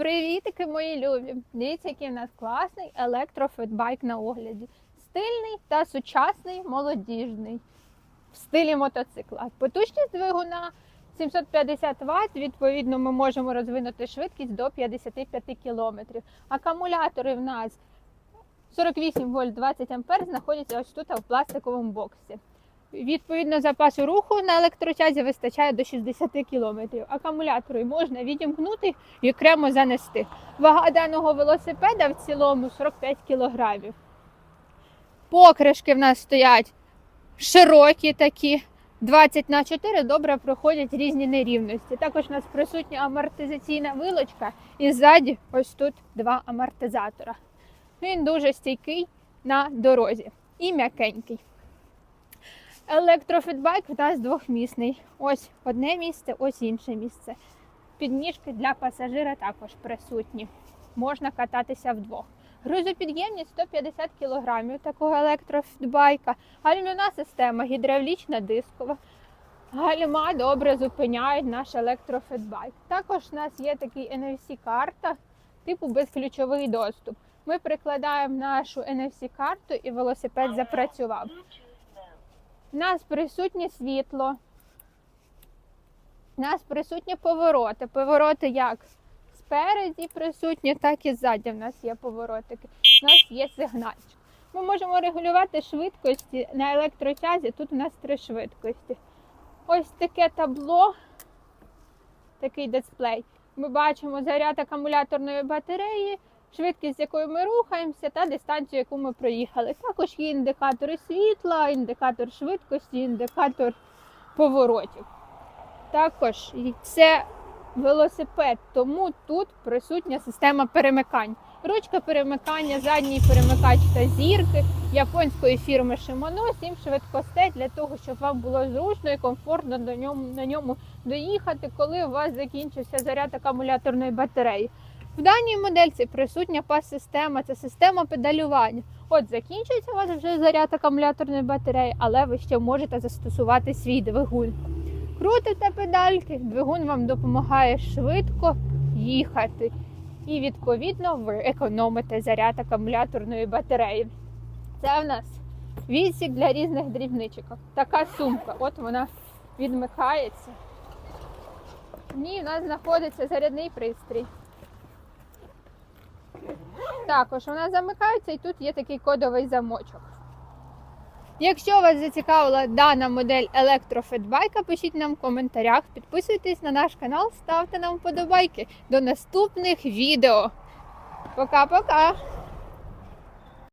Привітики, мої любі! Дивіться, який в нас класний електрофетбайк на огляді. Стильний та сучасний, молодіжний. В стилі мотоцикла. Потужність двигуна 750 Вт, відповідно, ми можемо розвинути швидкість до 55 км. Акумулятори в нас 48 вольт 20 ампер знаходяться ось тут в пластиковому боксі. Відповідно, запасу руху на електротязі вистачає до 60 км. Акумулятори можна відімкнути і окремо занести. Вага даного велосипеда в цілому 45 кг. Покришки в нас стоять широкі такі. 20 на 4 добре проходять різні нерівності. Також у нас присутня амортизаційна вилочка і ззаді ось тут два амортизатора. Він дуже стійкий на дорозі і м'якенький. Електрофідбайк в нас двохмісний. Ось одне місце, ось інше місце. Підніжки для пасажира також присутні. Можна кататися вдвох. Грузопідємність 150 кг такого електрофідбайка. Гальмівна система гідравлічна дискова. Гальма добре зупиняють наш електрофідбайк. Також у нас є такий NFC-карта, типу безключовий доступ. Ми прикладаємо нашу NFC-карту і велосипед запрацював. У нас присутнє світло. У нас присутні повороти. Повороти як спереді присутні, так і ззаді в нас є поворотики. У нас є сигнальчик. Ми можемо регулювати швидкості на електротязі. Тут у нас три швидкості. Ось таке табло, такий дисплей. Ми бачимо заряд акумуляторної батареї, швидкість, з якою ми рухаємося, та дистанцію, яку ми проїхали. Також є індикатори світла, індикатор швидкості, індикатор поворотів. Також це велосипед, тому тут присутня система перемикань. Ручка перемикання, задній перемикач та зірки японської фірми Shimano, 7 швидкостей для того, щоб вам було зручно і комфортно до ньому, на ньому доїхати, коли у вас закінчився заряд акумуляторної батареї. В даній модельці присутня пас-система, це система педалювання. От закінчується у вас вже заряд акумуляторної батареї, але ви ще можете застосувати свій двигун. Крутите педальки, двигун вам допомагає швидко їхати. І відповідно ви економите заряд акумуляторної батареї. Це в нас відсік для різних дрібничок. Така сумка. От вона відмикається. В ній у нас знаходиться зарядний пристрій. Також вона замикається і тут є такий кодовий замочок. Якщо вас зацікавила дана модель електрофетбайка, пишіть нам в коментарях, підписуйтесь на наш канал, ставте нам вподобайки. До наступних відео. Пока-пока!